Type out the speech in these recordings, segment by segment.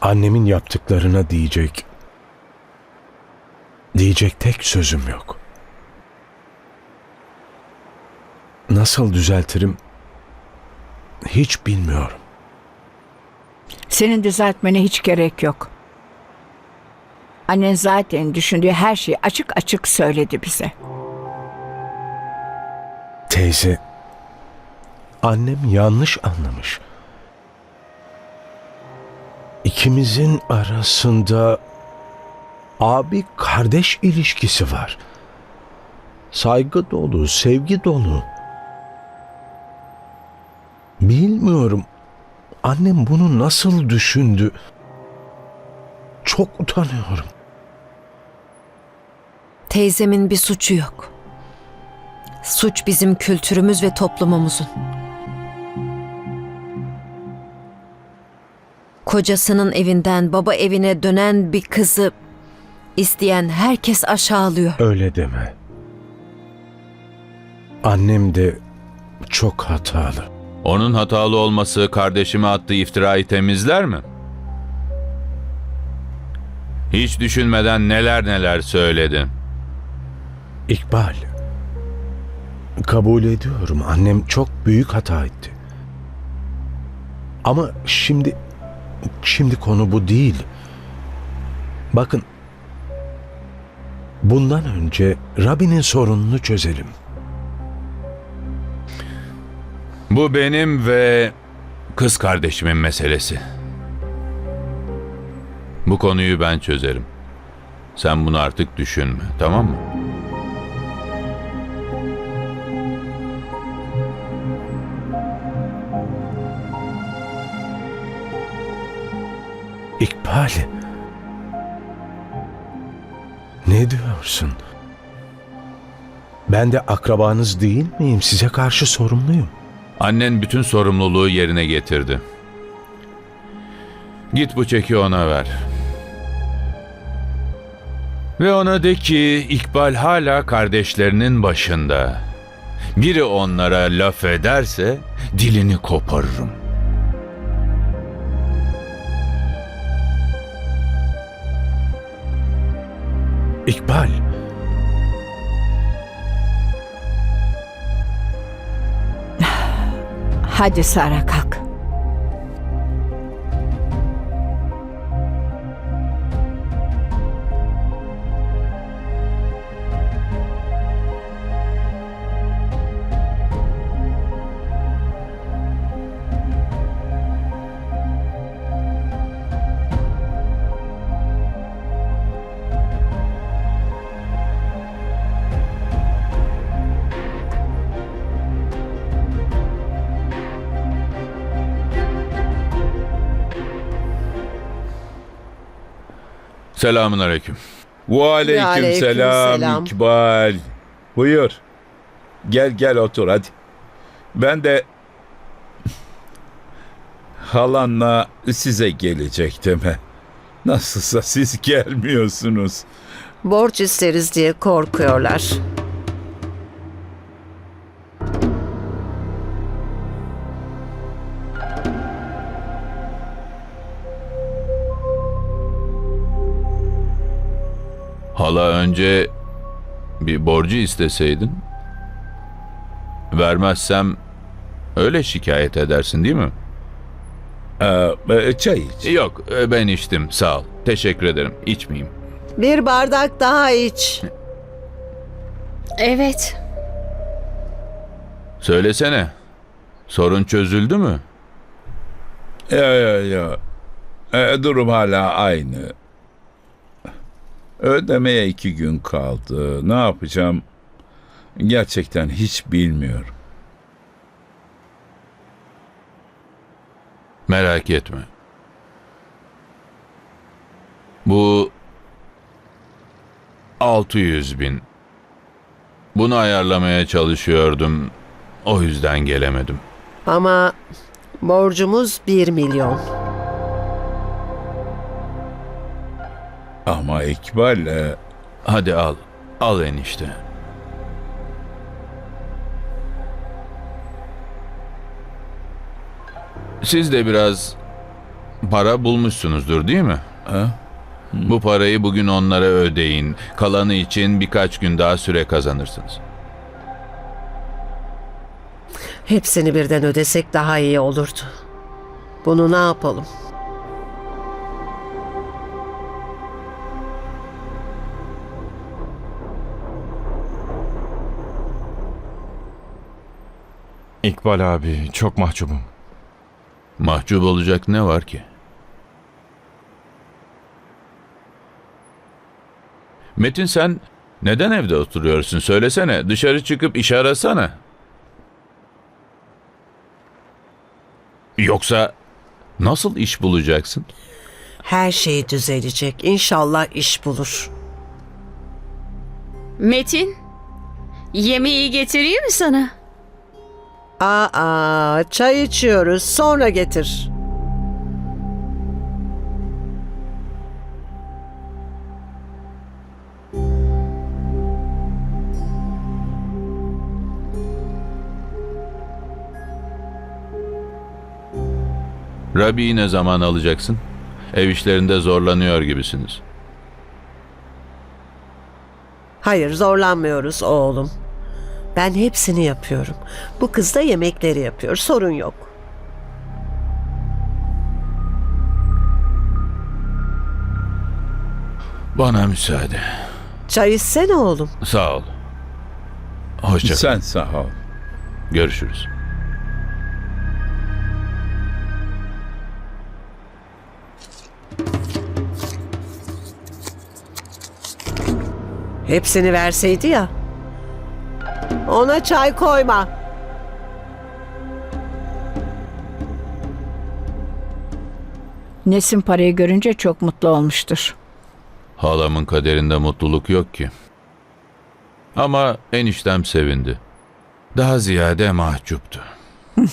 Annemin yaptıklarına diyecek diyecek tek sözüm yok. Nasıl düzeltirim hiç bilmiyorum. Senin düzeltmene hiç gerek yok. Annen zaten düşündüğü her şeyi açık açık söyledi bize. Teyze, annem yanlış anlamış. İkimizin arasında abi kardeş ilişkisi var. Saygı dolu, sevgi dolu. Bilmiyorum. Annem bunu nasıl düşündü? Çok utanıyorum. Teyzemin bir suçu yok. Suç bizim kültürümüz ve toplumumuzun. Kocasının evinden baba evine dönen bir kızı isteyen herkes aşağılıyor. Öyle deme. Annem de çok hatalı. Onun hatalı olması kardeşime attığı iftirayı temizler mi? Hiç düşünmeden neler neler söyledi. İkbal. Kabul ediyorum. Annem çok büyük hata etti. Ama şimdi şimdi konu bu değil. Bakın bundan önce Rabbinin sorununu çözelim. Bu benim ve kız kardeşimin meselesi. Bu konuyu ben çözerim. Sen bunu artık düşünme, tamam mı? İkbal. Ne diyorsun? Ben de akrabanız değil miyim? Size karşı sorumluyum. Annen bütün sorumluluğu yerine getirdi. Git bu çeki ona ver. Ve ona de ki İkbal hala kardeşlerinin başında. Biri onlara laf ederse dilini koparırım. Hadi Sara kalk. Selamun aleyküm. Aleyküm Aleykümselam selam İkbal. Buyur. Gel gel otur hadi. Ben de halanla size gelecektim. Nasılsa siz gelmiyorsunuz. Borç isteriz diye korkuyorlar. Hala önce bir borcu isteseydin. Vermezsem öyle şikayet edersin değil mi? Ee, e, çay iç. Yok e, ben içtim sağ ol. Teşekkür ederim içmeyeyim. Bir bardak daha iç. Evet. Söylesene. Sorun çözüldü mü? Ya ya ya. Ee, durum hala aynı. Ödemeye iki gün kaldı. Ne yapacağım? Gerçekten hiç bilmiyorum. Merak etme. Bu 600 bin. Bunu ayarlamaya çalışıyordum. O yüzden gelemedim. Ama borcumuz bir milyon. Ama İkbal e, Hadi al. Al enişte. Siz de biraz para bulmuşsunuzdur değil mi? Ha? Bu parayı bugün onlara ödeyin. Kalanı için birkaç gün daha süre kazanırsınız. Hepsini birden ödesek daha iyi olurdu. Bunu ne yapalım? İkbal abi çok mahcubum. Mahcup olacak ne var ki? Metin sen neden evde oturuyorsun? Söylesene. Dışarı çıkıp iş arasana. Yoksa nasıl iş bulacaksın? Her şey düzelecek. İnşallah iş bulur. Metin, yemeği getireyim mi sana? Aa, çay içiyoruz. Sonra getir. Rabi'yi ne zaman alacaksın? Ev işlerinde zorlanıyor gibisiniz. Hayır, zorlanmıyoruz oğlum. Ben hepsini yapıyorum. Bu kız da yemekleri yapıyor. Sorun yok. Bana müsaade. Çay içsene oğlum. Sağ ol. Hoşça kal. Sen sağ ol. Görüşürüz. Hepsini verseydi ya. Ona çay koyma. Nesin parayı görünce çok mutlu olmuştur. Halamın kaderinde mutluluk yok ki. Ama eniştem sevindi. Daha ziyade mahcuptu.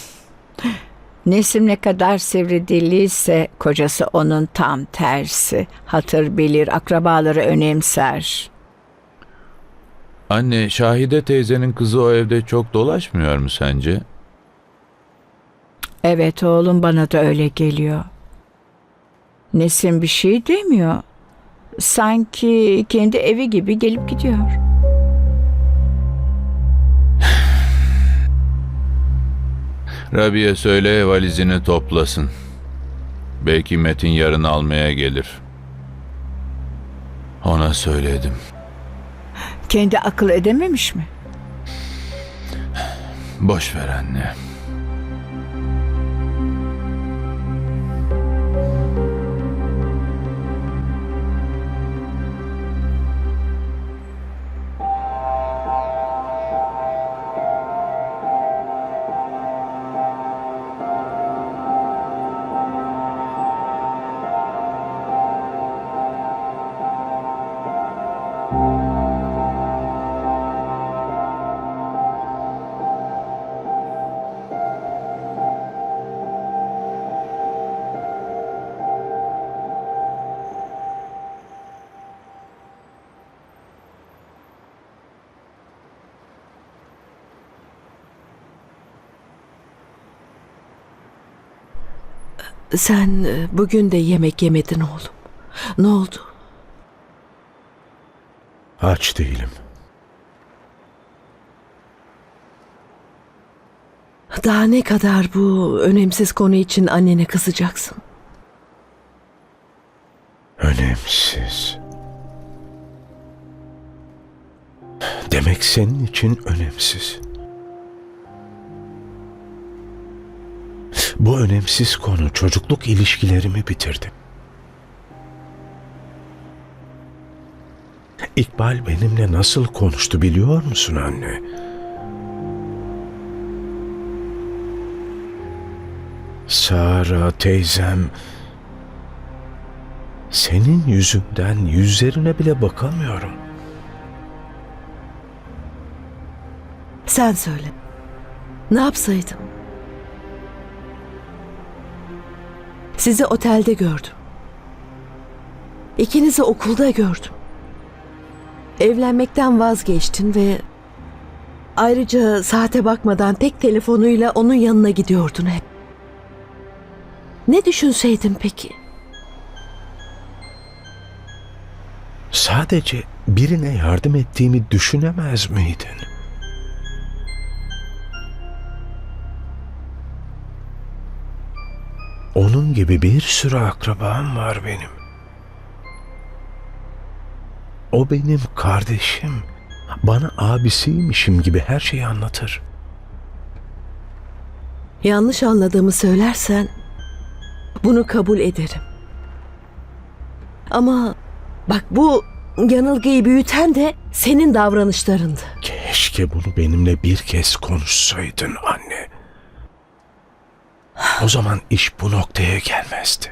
Nesim ne kadar sivri dilliyse kocası onun tam tersi. Hatır bilir, akrabaları önemser. Anne, Şahide teyzenin kızı o evde çok dolaşmıyor mu sence? Evet oğlum bana da öyle geliyor. Nesim bir şey demiyor. Sanki kendi evi gibi gelip gidiyor. Rabi'ye söyle valizini toplasın. Belki Metin yarın almaya gelir. Ona söyledim. Kendi akıl edememiş mi? Boş ver anne. Sen e, bugün de yemek yemedin oğlum. Ne oldu? Aç değilim. Daha ne kadar bu önemsiz konu için annene kızacaksın? Önemsiz. Demek senin için önemsiz. Bu önemsiz konu çocukluk ilişkilerimi bitirdi. İkbal benimle nasıl konuştu biliyor musun anne? Sara teyzem senin yüzünden yüzlerine bile bakamıyorum. Sen söyle. Ne yapsaydım? Sizi otelde gördüm. İkinizi okulda gördüm. Evlenmekten vazgeçtin ve ayrıca saate bakmadan tek telefonuyla onun yanına gidiyordun hep. Ne düşünseydin peki? Sadece birine yardım ettiğimi düşünemez miydin? Onun gibi bir sürü akrabam var benim. O benim kardeşim. Bana abisiymişim gibi her şeyi anlatır. Yanlış anladığımı söylersen bunu kabul ederim. Ama bak bu yanılgıyı büyüten de senin davranışlarındı. Keşke bunu benimle bir kez konuşsaydın anne. O zaman iş bu noktaya gelmezdi.